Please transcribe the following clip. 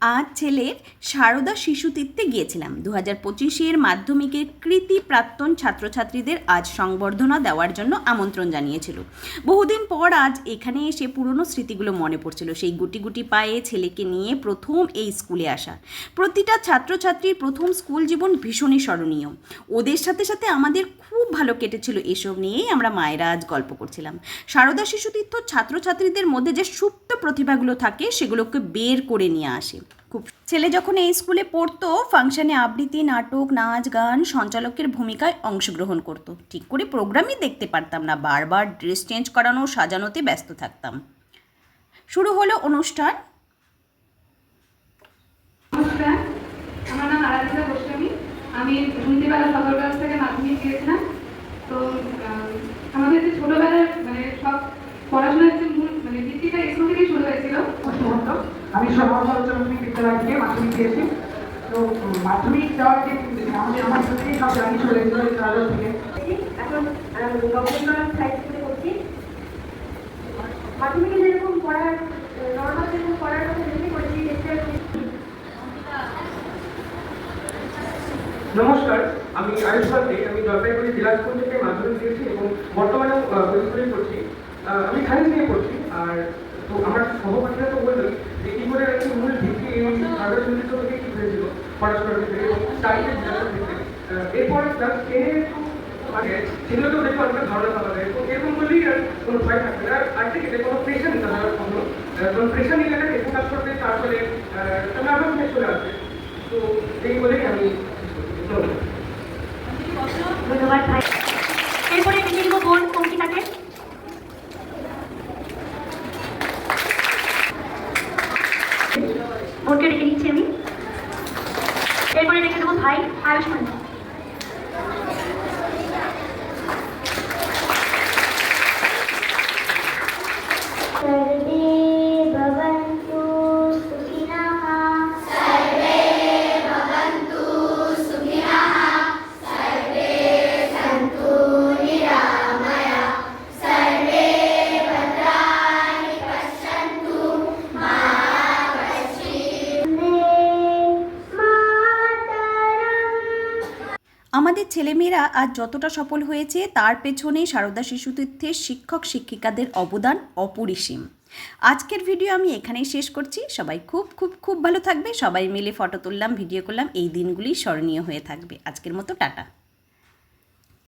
আজ ছেলের সারদা শিশুতীর্থে গিয়েছিলাম। দু হাজার পঁচিশের মাধ্যমিকের কৃতি প্রাক্তন ছাত্রছাত্রীদের আজ সংবর্ধনা দেওয়ার জন্য আমন্ত্রণ জানিয়েছিল। বহুদিন পর আজ এখানে এসে পুরনো স্মৃতিগুলো মনে পড়ছিল। সেই গুটি গুটি পায়ে ছেলেকে নিয়ে প্রথম এই স্কুলে আসা। প্রতিটা ছাত্রছাত্রীর প্রথম স্কুল জীবন ভীষণই স্মরণীয়। ওদের সাথে সাথে আমাদের খুব ভালো কেটেছিল। এসব নিয়েই আমরা মায়েরা আজ গল্প করছিলাম। সারদা শিশুতীর্থ ছাত্রছাত্রীদের মধ্যে যে সুপ্ত প্রতিভাগুলো থাকে সেগুলোকে বের করে নিয়ে আসে। খুব ছেলে যখন এই স্কুলে পড়তো ফাংশনে আবৃত্তি, নাটক, নাচ, গান সঞ্চালকের ভূমিকায় অংশগ্রহণ করতো। ঠিক করে প্রোগ্রামই দেখতে পারতাম না। বারবার ড্রেস চেঞ্জ করানো, সাজানোতে ব্যস্ত থাকতাম। শুরু হলো অনুষ্ঠান। আমার নাম গোস্বামী। আমি শুনতিবেলা সদরগাছ থেকে মাধ্যমিক দিয়েছিলাম। তো আমাদের যে মানে সব পড়াশোনার যে মূল মানে ভিত্তিটা স্কুল থেকেই শুরু হয়েছিল প্রশ্নপত্র আমি বিদ্যালয় থেকে মাধ্যমিক দিয়েছি। তো মাধ্যমিক দেওয়ার যে আমাদের আমার থেকেই সব জানি চলে এই থেকে। এখন করছি। মাধ্যমিকে যেরকম পড়ার নর্মাল যেরকম পড়ার কথা সেরকমই করেছি নমস্কার আমি আয়ুষ পাত্রে আমি জলপাইগুড়ি জেলা স্কুল থেকে মাধ্যমিক দিয়েছি এবং বর্তমানে করছি আমি সায়েন্স নিয়ে পড়ছি। আর তো আমার সহপাঠীরা তো বললোই যে কি করে একটি মূল ভিত্তি এই সংগীত থেকে কি হয়েছিল পড়াশোনার ক্ষেত্রে আহ, এরপর ক্লাস টেনে মানে সেগুলো তো দেখে অনেকটা ধারণা পাওয়া তো এরকম করলেই আর কোনো ভয় থাকবে না। আর আজকে ক্ষেত্রে কোনো প্রেশার নিতে হবে না কখনো কারণ প্রেশার নিলে একটা ফোকাস করতে তারপরে নার্ভাসনেস চলে আসবে। তো এই বলেই আমি ধন্যবাদ। ধন্যবাদ ভাই। এরপরে ডেকে নিব বোন অঙ্কিতাকে? বোনকে রেখে দিচ্ছি আমি। এরপরে রেখে দেবো ভাই আয়ুষ্মান। আমাদের ছেলেমেয়েরা আজ যতটা সফল হয়েছে, তার পেছনে সারদা শিশুতীর্থের শিক্ষক শিক্ষিকাদের অবদান অপরিসীম। আজকের ভিডিও আমি এখানেই শেষ করছি। সবাই খুব খুব খুব ভালো থাকবে। সবাই মিলে ফটো তুললাম, ভিডিও করলাম। এই দিনগুলি স্মরণীয় হয়ে থাকবে। আজকের মতো টাটা।